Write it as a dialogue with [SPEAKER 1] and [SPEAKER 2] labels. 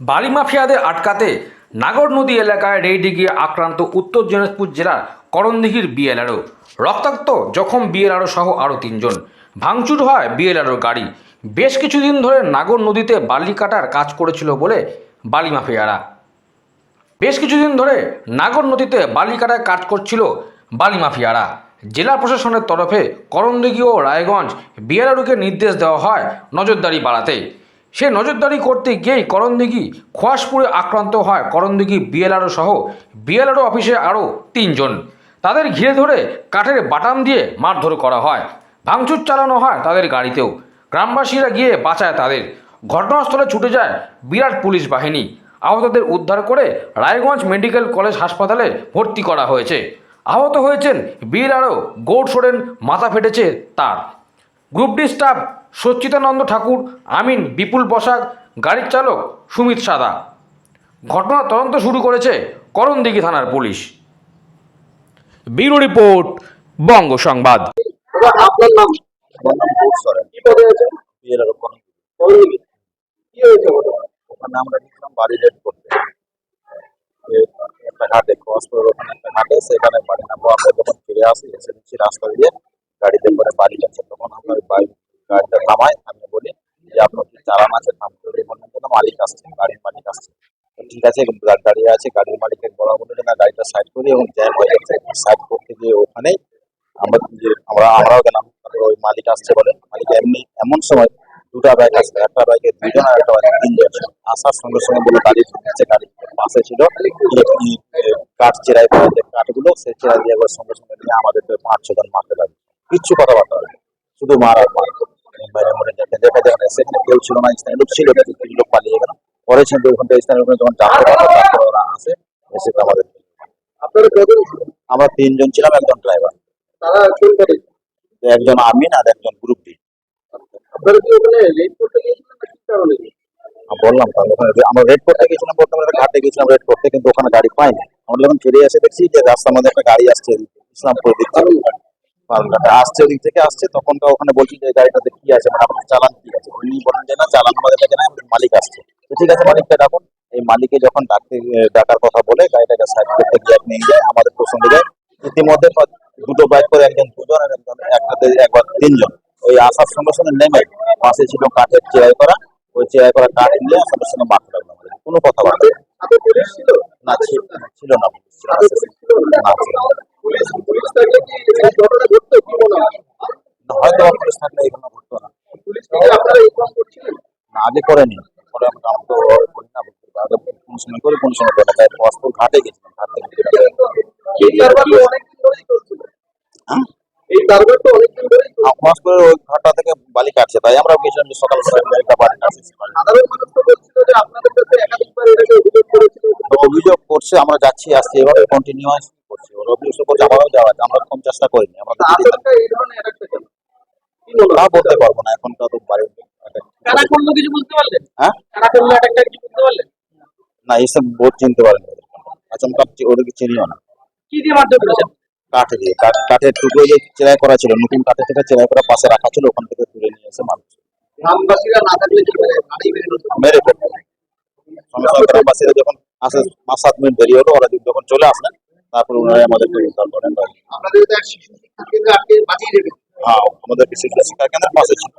[SPEAKER 1] বালি মাফিয়াদের আটকাতে নাগর নদী এলাকায় রেইডে গিয়ে আক্রান্ত উত্তর দিনাজপুর জেলার করণদিঘির বিএলআরও। রক্তাক্ত জখম বিএলআরও সহ আরও তিনজন। ভাঙচুর হয় বিএলআরও গাড়ি। বেশ কিছুদিন ধরে নাগর নদীতে বালি কাটার কাজ করেছিল বলে বালি মাফিয়ারা। বেশ কিছুদিন ধরে নাগর নদীতে বালি কাটার কাজ করছিল বালি মাফিয়ারা। জেলা প্রশাসনের তরফে করণদিঘি ও রায়গঞ্জ বিএলআরওকে নির্দেশ দেওয়া হয় নজরদারি বাড়াতে। সে নজরদারি করতে গিয়েই করণদিঘি খোয়াশপুরে আক্রান্ত হয়। করণদিঘি বিএলআরও সহ বিএলআরও অফিসে আরও তিনজন। তাদের ঘিরে ধরে কাঠের বাটাম দিয়ে মারধর করা হয়। ভাঙচুর চালানো হয় তাদের গাড়িতেও। গ্রামবাসীরা গিয়ে বাঁচায় তাদের। ঘটনাস্থলে ছুটে যায় বিরাট পুলিশ বাহিনী। আহতদের উদ্ধার করে রায়গঞ্জ মেডিকেল কলেজ হাসপাতালে ভর্তি করা হয়েছে। আহত হয়েছেন বীর আরও গৌড় সোরেন মাথা ফেটেছে তার। Group D staff Sachchidananda Thakur Amin Bipul Basak গাড়ির চালক সুমিত সাদা। ঘটনার তদন্ত শুরু করেছে করণদিঘি থানার পুলিশ। ব্যুরো রিপোর্ট বঙ্গ সংবাদ।
[SPEAKER 2] আপনার নাম? কি পদে
[SPEAKER 3] ওখানে
[SPEAKER 2] কি হয়েছে
[SPEAKER 3] ওখানে আমরা গেছিলাম বাড়ি রেড করতে। একটা ঘাটে ক্রস করে ওখানে একটা ঘাটে সেখানে বাড়ি না আমরা যখন ফিরে আসি এসে দেখছি রাস্তা দিয়ে গাড়িতে করে বাড়ি যাচ্ছে। তখন আমরা বাড়ি থামাই আমি বলি, যে আপনার কি চালান আছে বললেন যে মালিক আসছে গাড়ির মালিক আসছে ঠিক আছে দাঁড়িয়ে আছে, গাড়ির মালিকের বলা বলে না, গাড়িটা সাইড করি এবং জ্যাম হয়ে যাচ্ছে সাইড করতে গিয়ে ওখানেই আমরা আমরাও গেলাম তারপরে ওই মালিক আসছে বলে, মালিক এমনি, এমন সময় দুটা বাইক আসবে একটা বাইকে দুজন আর একটা বাইকে তিনজন। আসার সঙ্গে সঙ্গে বলে গাড়ি ঢুকেছে গাড়ি পাশে ছিল কাঠ চেরাই করে যে কাঠগুলো সেই চেরাই দিয়ে সঙ্গে সঙ্গে নিয়ে আমাদের পাঁচ ছজন মারতে লাগে কিচ্ছু কথাবার্তা। শুধু মার আর মরে দেখে কেউ ছিল না স্থানীয় লোক ছিল লোক পালিয়ে গেল। পরে ছিল দুই ঘণ্টা স্থানীয় লোক যখন ওরা আসে এসে আমাদের? আমরা তিনজন ছিলাম একজন ড্রাইভার? একজন আমিন আর একজন গ্রুপ ডি বললাম ওখানে আমরা রেড করতে গেছিলাম বর্তমানে একটা ঘাটে গেছিলাম রেড করতে কিন্তু ওখানে গাড়ি পাইনি। আমরা যখন ফিরে এসে দেখছি যে রাস্তার মধ্যে একটা গাড়ি আসছে ইসলামপুর দিক থেকে আসছে ওদিক থেকে, আসছে, তখন তো ওখানে বলছি যে গাড়িটাতে কি আছে? মানে আপনার চালান কি আছে। উনি বলেন যে, না, চালান আমাদের কাছে না মালিক আসছে। তো ঠিক আছে, মালিককে ডাকুন। এই মালিকে যখন ডাকতে ডাকার কথা বলে, গাড়িটাকে সাইড করতে গিয়ে নিয়ে যায় আমাদের প্রসঙ্গে যায়। ইতিমধ্যে দুটো বাইক করে একজন দুজন, আর একজন একটাতে একবার তিনজন। ওই আসার সঙ্গে সঙ্গে নেমে পাশে ছিল কাঠের চেরাই করা। ওই চেরাই করা কাঠ নিয়ে সঙ্গে সঙ্গে মারতে লাগল কোনো কথাবার্তা না। ছিল না। ছিল না
[SPEAKER 2] হাতে
[SPEAKER 3] শেষে।
[SPEAKER 2] পুলিশ ছিল না?
[SPEAKER 3] না, ছিল না।
[SPEAKER 2] পুলিশ পুলিশ থাকলে কি এই ঘটনা ঘটতো কি মনে হয়
[SPEAKER 3] হয়তো বা পুলিশ থাকলে এখানে ঘটতো না
[SPEAKER 2] পুলিশকে কি আপনারা ইনফর্ম করছিলেন
[SPEAKER 3] না, আগে করেনি তো করি না কোন সময় করি কোন সময় করি তাই পাসপোর্ট ঘাটে গেছিলাম ঘাট থেকে হ্যাঁ? করে ওই বালি কাটছে তাই আমরা গেছিলাম সকাল সকাল কাটছে
[SPEAKER 2] অভিযোগ
[SPEAKER 3] করছে আমরা যাচ্ছি আসছি এভাবে কন্টিনিউয়াস করছি। ওরা অভিযোগ করছে আমারও যাওয়া আমরা কম চেষ্টা করিনি। আমরা তো বলতে পারব না এখন তো বাড়ির
[SPEAKER 2] কারা করল কিছু বুঝতে পারলেন
[SPEAKER 3] হ্যাঁ?
[SPEAKER 2] কারা করল অ্যাটাকটা কিছু বুঝতে পারলেন
[SPEAKER 3] না এইসব বোধ চিনতে পারেন আচমকা ওদেরকে চিনিও না।
[SPEAKER 2] কি দিয়ে মারধর করেছেন
[SPEAKER 3] কাঠ দিয়ে কাঠের টুকরো যে চেরাই করা ছিল নতুন কাঠের থেকে চেরাই করা পাশে রাখা ছিল ওখান থেকে তুলে নিয়ে এসে মানুষ
[SPEAKER 2] গ্রামবাসীরা না থাকলে কি করে গাড়ি বের হতো
[SPEAKER 3] মেরে ফেলবে সঙ্গে সঙ্গে গ্রামবাসীরা যখন আসে পাঁচ সাত মিনিট দেরি হলো ওরা যখন চলে আসলেন তারপর ওনারা উদ্ধার করেন হ্যাঁ আমাদের শিক্ষা শিক্ষা কেন্দ্রের পাশে ছিল।